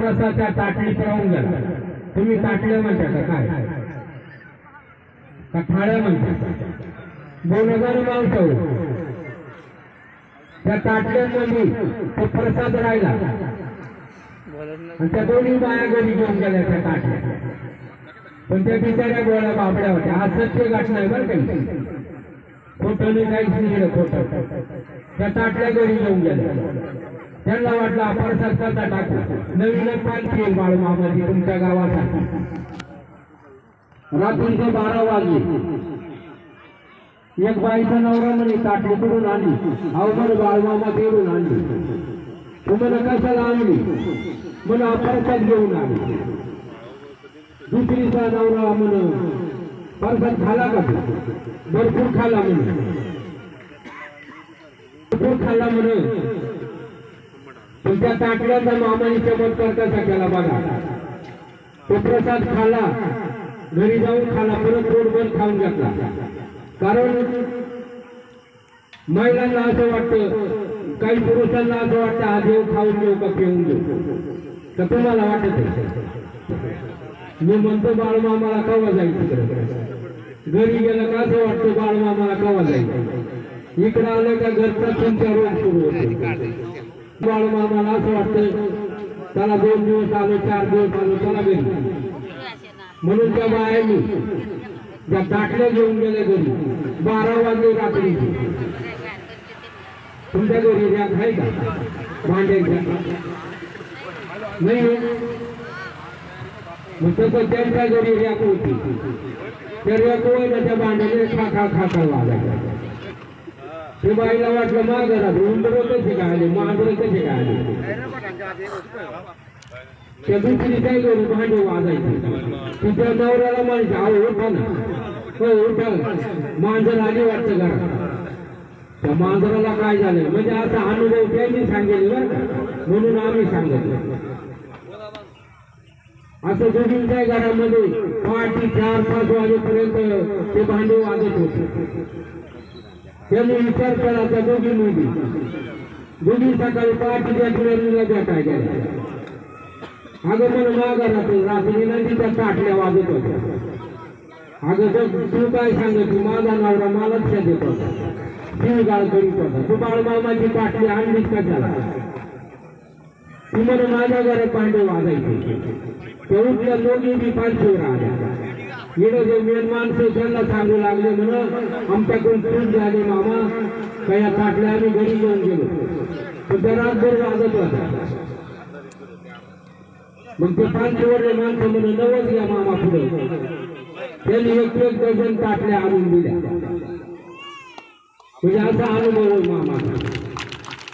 प्रसाद त्या ताटलीत राहून गेला. तुम्ही ताटल्या म्हणता का? काय? का थाळ्या म्हणता? दोन हजार माणसं हो. त्या ताटल्यांमध्ये तो प्रसाद राहिला. आणि त्या दोन्ही बाया घरी घेऊन गेल्या त्या ताटल्या. पण त्या बिचाऱ्या गोळ्या बाबड्या होत्या. हा सत्य घटना आहे बरं काही खोटं नाही काहीच नाही खोटं. त्या ताटल्या घरी घेऊन गेल्या. त्यांना वाटलं आपण सरकारचा कसा टाकू नवीनच पालखी येईल बाळूमामाची तुमच्या गावासाठी. रात्रीचे बारा वाजले. एक बाईचा नवरा म्हणे ताटली करून आणली? अवघड बाळमामा देऊन आणली. तुम्हाला कशाला आणली? म्हणून आपण घेऊन आणली दुसरीचा नवरा म्हणून परसाद खाला का भरपूर खाला म्हणे. भरपूर खाला म्हणे. तुमच्या ताटल्याचा मामाने चमत्कार कसा केला बघा. तो प्रसाद खाला. घरी जाऊन खाला. परत रोडवर खाऊन घेतला. कारण महिलांना असं वाटतं काही पुरुषांना असं वाटतं हा देव खाऊन घेऊ का पिऊन घेऊ तर तुम्हाला वाटत मी म्हणतो बाळमामाला कवा जायचं तिकडे? घरी गेलं का असं वाटतं बाळमामाला कवा जायचं इकडं आलं का घरचा तुमच्या रोग सुरू होतो. बाळमामाला असं वाटतं त्याला दोन दिवस आलो चार दिवस आलो त्याला घरी म्हणून त्या बायांनी त्या दाखल्या घेऊन गेल्या घरी. बारा वाजले रात्री. तुमच्या घरी रॅक आहे का? भांड्याच्या नाही हो. मग तसं त्यांच्या घरी रॅक होती. त्या रॅक ना त्या भांड्याने खा खा खा खा वाजायच्या ते बाईला वाटलं मा घरात उंदर कसे काय आले मांजर कसे काय आले त्या दुसरी काय करू भांडे वाजायचे. तिच्या नवऱ्याला म्हणायचे आहो उठा ना. हो उठा. मांजर आली वाटतं घरात. त्या मांजराला काय झालं? म्हणजे असा अनुभव त्यांनी सांगितलं बरं म्हणून आम्ही सांगितलं. असं दोघींच्या घरामध्ये पहाटे चार पाच वाजेपर्यंत ते भांडे वाजत होते. त्यांनी विचार केला त्या दोघी मुली. दोघी सकाळी पहाटे त्या गिरणीला भेटाय गेल्या अगं मन माघारात रात्री नदी त्या ताटल्या वाजत होत्या. अगं तर तू काय सांगत माझा नवरा मलाच देत होता. शिवगाळ करीत होता. तू बाळमामाची ताटली आणलीच का त्याला? ती म्हणे माझ्या घरात पांडे वाजायचे. ते उठल्या दोघी बी पाचशे राहिल्या इकडे जे मेन माणसं त्यांना सांगू लागले म्हणून आमच्याकडून चूक झाली मामा. काही ताटल्या आम्ही घरी घेऊन गेलो. पण त्या रातभर वाजत होता मग ते पालखीवरले माणसं म्हणून नवस घ्या मामा पुढे. त्यांनी एक एक डझन ताटल्या आणून दिल्या. म्हणजे असा अनुभव मामा